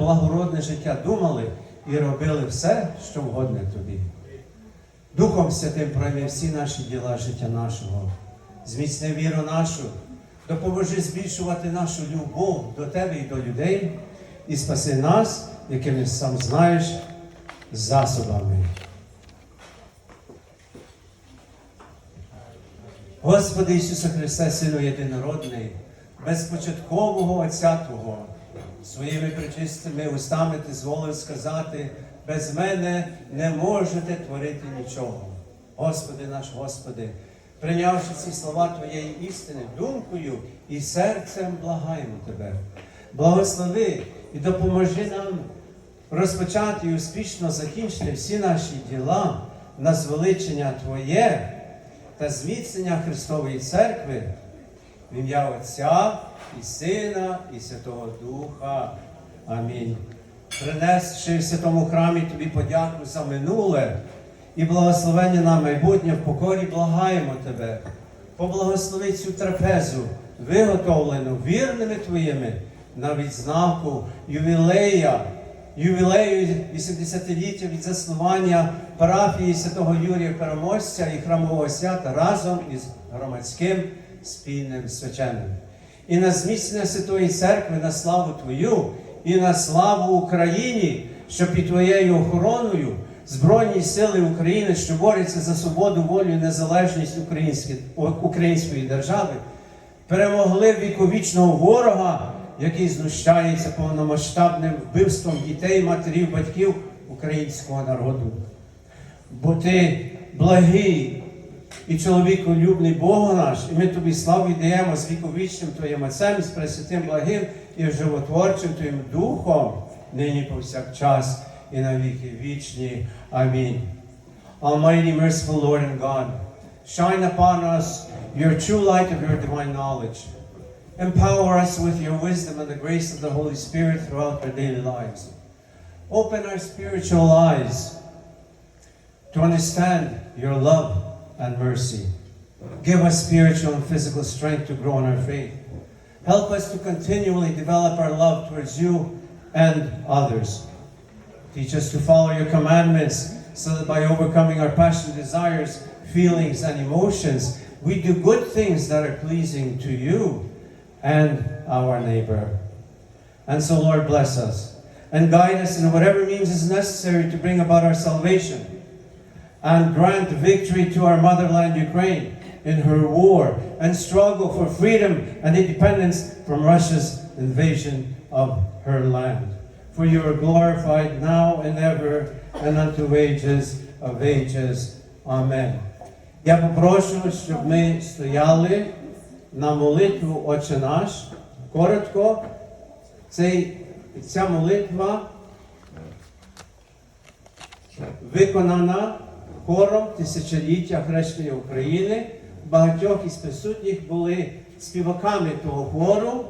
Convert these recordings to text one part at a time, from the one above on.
благородне життя думали і робили все, що вгодне тобі. Духом Святим пройми всі наші діла життя нашого, зміцни віру нашу, допоможи збільшувати нашу любов до тебе і до людей, і спаси нас, якими сам знаєш, засобами. Господи Ісусе Христе, Сину єдинородний, безпочаткового Отця Твого, своїми причистими устами ти зволив сказати, без мене не можете творити нічого. Господи наш Господи, прийнявши ці слова Твоєї істини, думкою і серцем благаємо Тебе. Благослови і допоможи нам розпочати і успішно закінчити всі наші діла на звеличення Твоє та зміцнення Христової Церкви в ім'я Отця і Сина, і Святого Духа. Амінь. Принесши в святому храмі тобі подяку за минуле і благословення на майбутнє в покорі благаємо тебе. Поблагослови цю трапезу, виготовлену вірними твоїми на відзнаку ювілея, ювілею 80-ліття від заснування парафії святого Юрія Переможця і храмового свята разом із громадським спільним свяченим. І на зміцнення Святої Церкви на славу Твою і на славу Україні, що під Твоєю охороною Збройні сили України, що борються за свободу, волю і незалежність української, держави, перемогли віковічного ворога, який знущається повномасштабним вбивством дітей, матерів, батьків українського народу. Бо ти благий і чоловіколюбний Бог наш, і ми тобі славу даємо з віковічним Твоїм Отцем, з Пресвятим благим і животворчим Твоїм Духом, нині повсякчас і на віки вічні. Амінь. Almighty, merciful Lord and God, shine upon us your true light of your divine knowledge. Empower us with your wisdom and the grace of the Holy Spirit throughout our daily lives. Open our spiritual eyes to understand your love and mercy. Give us spiritual and physical strength to grow in our faith. Help us to continually develop our love towards you and others. Teach us to follow your commandments so that by overcoming our passionate desires, feelings, and emotions, we do good things that are pleasing to you and our neighbor. And so, Lord, bless us and guide us in whatever means is necessary to bring about our salvation and grant victory to our motherland, Ukraine, in her war and struggle for freedom and independence from Russia's invasion of her land. For you are glorified now and ever and unto ages of ages. Amen. Я попрошу, щоб ми стояли на молитву Отче наш. Коротко, цей, ця молитва виконана хором тисячоліття хрещення України. Багатьох із присутніх були співаками того хору,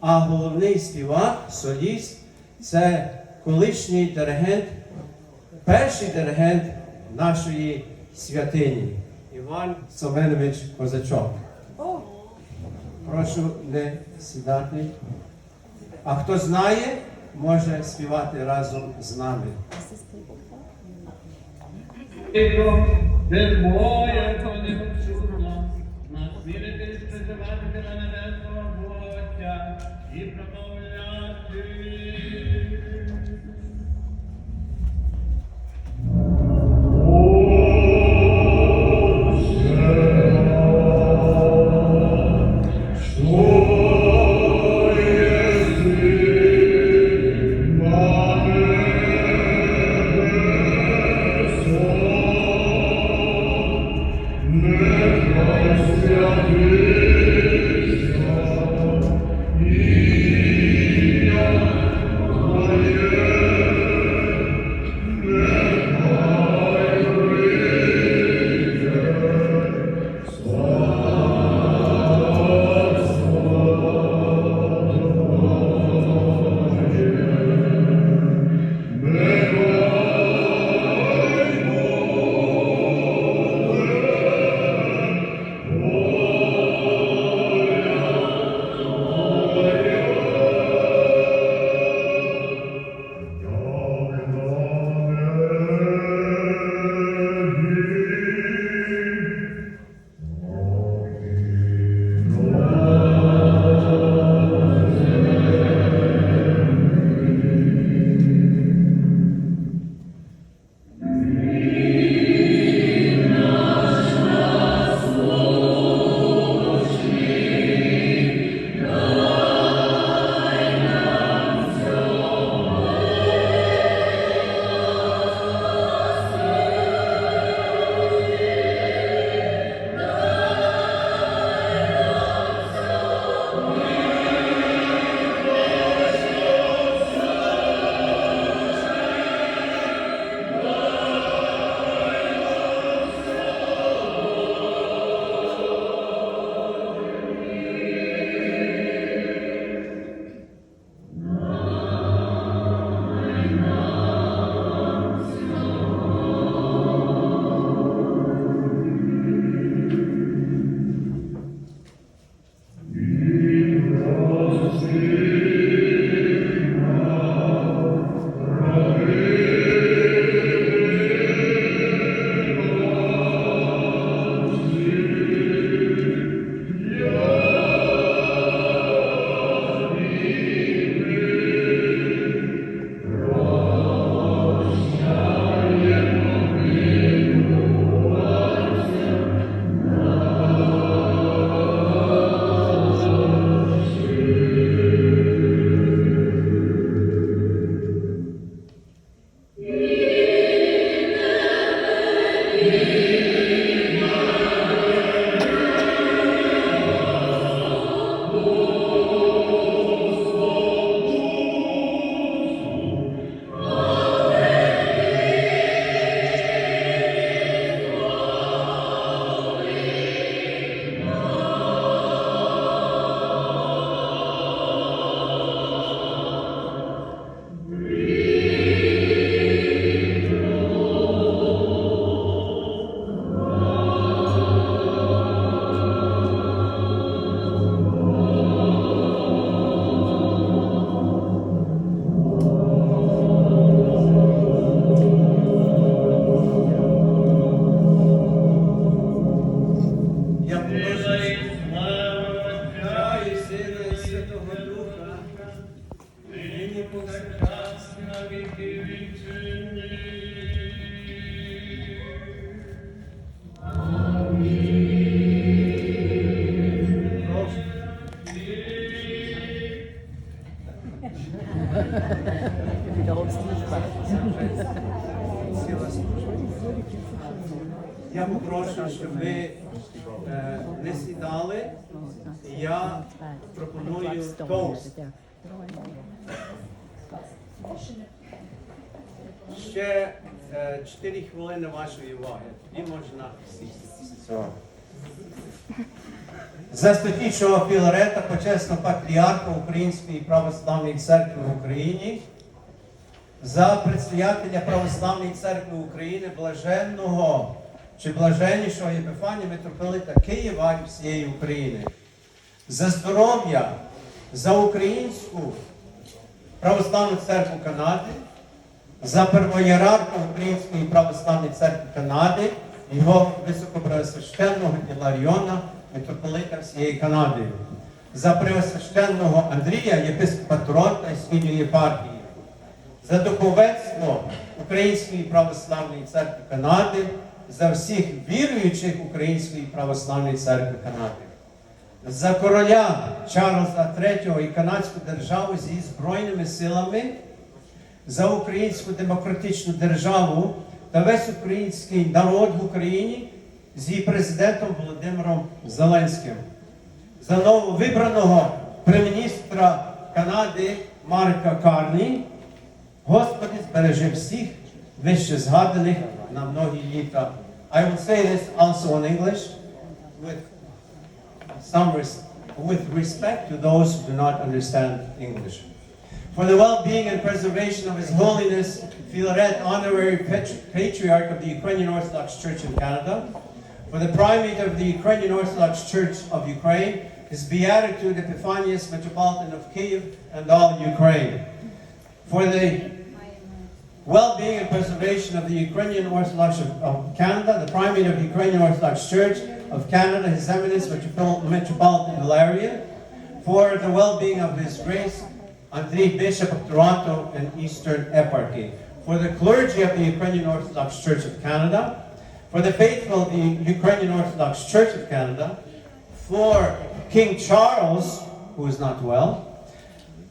а головний співак, соліст це колишній диригент, перший диригент нашої святині Іван Совенович Козачок. Прошу не сідати. А хто знає, може співати разом з нами. There's more, there's more, щоб ви е, не сідали. Я пропоную тост. Ще е, 4 хвилини вашої уваги. І можна сісти. За святішого Філарета, почесного патріарха Української православної церкви в Україні, за предстоятеля Православної церкви України, блаженного чи блаженнішого Єпифанія митрополита Києва і всієї України, за здоров'я, за українську православну церкву Канади, за первоєрарха Української православної церкви Канади, його високопреосвященного Іларіона, митрополита всієї Канади, за преосвященного Андрія, єпископа Торонта і спільної єпархії, за духовенство Української православної церкви Канади, за всіх віруючих Української православної церкви Канади, за короля Чарльза III і канадську державу зі збройними силами, за українську демократичну державу та весь український народ в Україні з її президентом Володимиром Зеленським, за нововибраного прем'єр-міністра Канади Марка Карні. Господи, збережи всіх вище згаданих I will say this also in English with some res with respect to those who do not understand English. For the well-being and preservation of His Holiness Filaret, Honorary Patriarch of the Ukrainian Orthodox Church in Canada, for the Primate of the Ukrainian Orthodox Church of Ukraine, His Beatitude Epiphanius, Metropolitan of Kiev, and all Ukraine. For the well-being and preservation of the Ukrainian Orthodox of, of Canada, the Primate of the Ukrainian Orthodox Church of Canada, His Eminence Metropol- Metropolitan Hilaria, for the well-being of His Grace Andrei Bishop of Toronto and Eastern Eparchy, for the clergy of the Ukrainian Orthodox Church of Canada, for the faithful of the Ukrainian Orthodox Church of Canada, for King Charles, who is not well,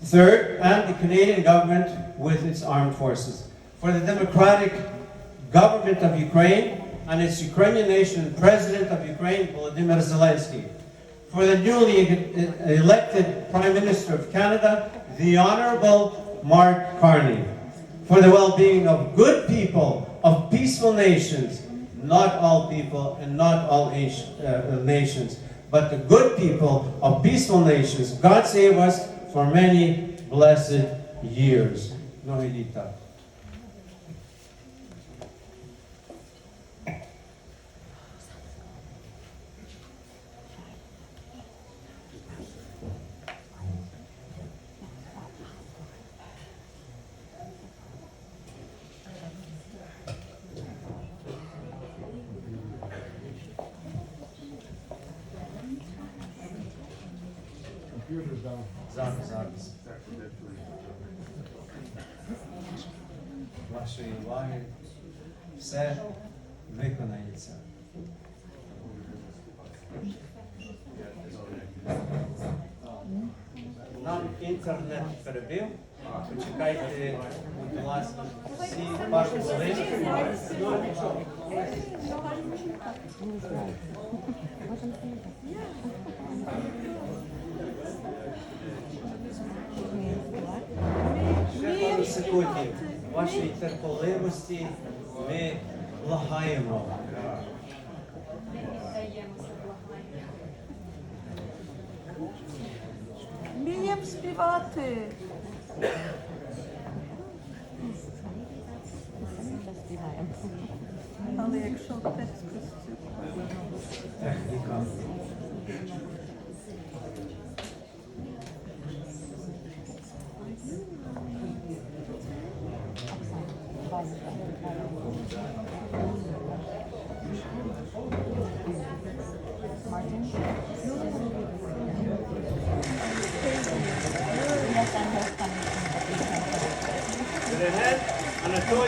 Third, and the Canadian government with its armed forces. For the democratic government of Ukraine and its Ukrainian nation and President of Ukraine, Volodymyr Zelensky. For the newly elected Prime Minister of Canada, the Honorable Mark Carney. For the well-being of good people, of peaceful nations, not all people and not all uh, nations, but the good people of peaceful nations. God save us for many blessed years. Mnohé lіта. Зараз, зараз. Вашої уваги все виконається. Нам інтернет перебив. Почекайте, будь ласка, всі пару хвилин. Секундів вашої терпеливості ми благаємо. Вміємо співати. Але якщо. Техніка.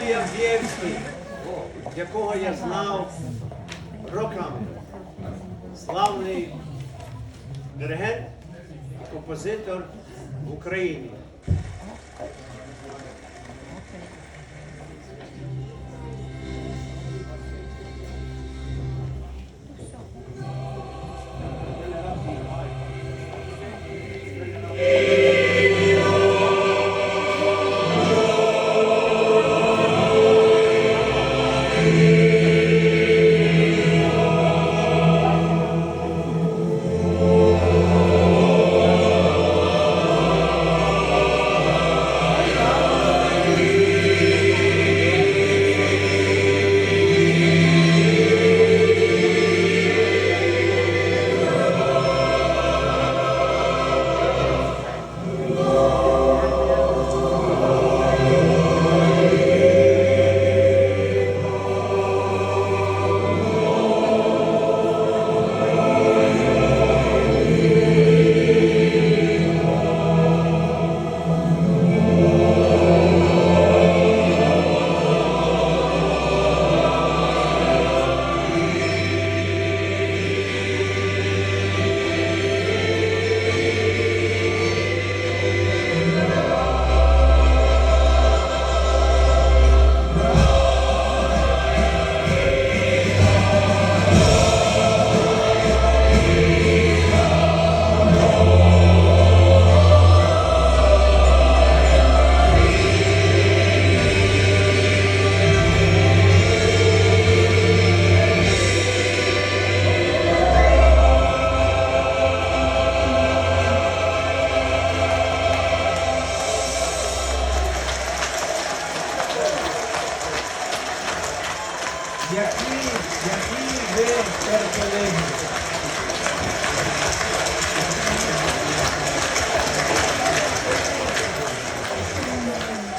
Анатолій Авдієвський, якого я знав роками. Славний диригент, композитор в Україні.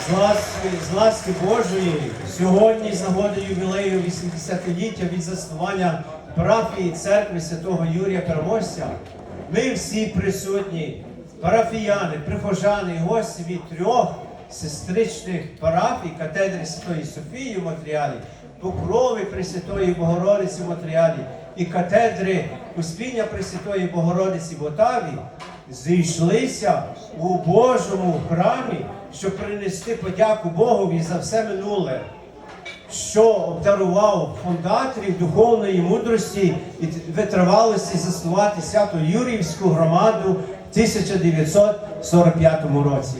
З ласки, з ласки Божої сьогодні з нагоди ювілею 80-ліття від заснування парафії церкви святого Юрія Переможця, ми всі присутні, парафіяни, прихожани гості від трьох сестричних парафій катедри Святої Софії в матеріалі, Покрови Пресвятої Богородиці в матеріалі і катедри Успіння Пресвятої Богородиці в Отаві зійшлися у Божому храмі, щоб принести подяку Богові за все минуле, що обдарував фундаторів духовної мудрості і витривалості заснувати свято Юріївську громаду в 1945 році.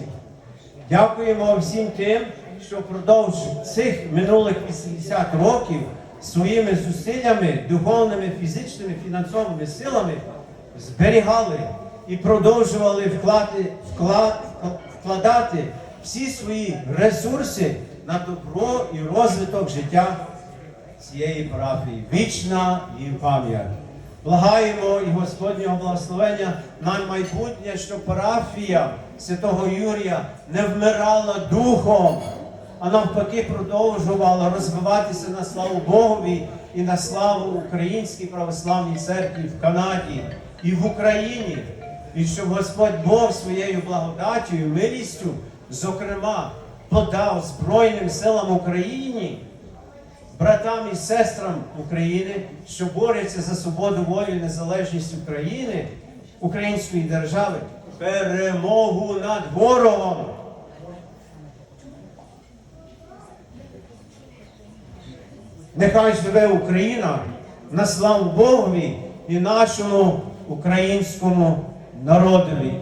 Дякуємо всім тим, що впродовж цих минулих 80 років своїми зусиллями, духовними, фізичними, фінансовими силами зберігали і продовжували вклади, вклад, вкладати всі свої ресурси на добро і розвиток життя цієї парафії. Вічна їм пам'ять. Благаємо і Господнього благословення на майбутнє, щоб парафія святого Юрія не вмирала духом, а навпаки продовжувала розвиватися на славу Богові і на славу Українській православній церкві в Канаді і в Україні. І щоб Господь Бог своєю благодаттю і милістю, зокрема, подав Збройним силам України братам і сестрам України, що борються за свободу волю і незалежність України, української держави, перемогу над ворогом. Нехай живе Україна на славу Богові і нашому українському народові.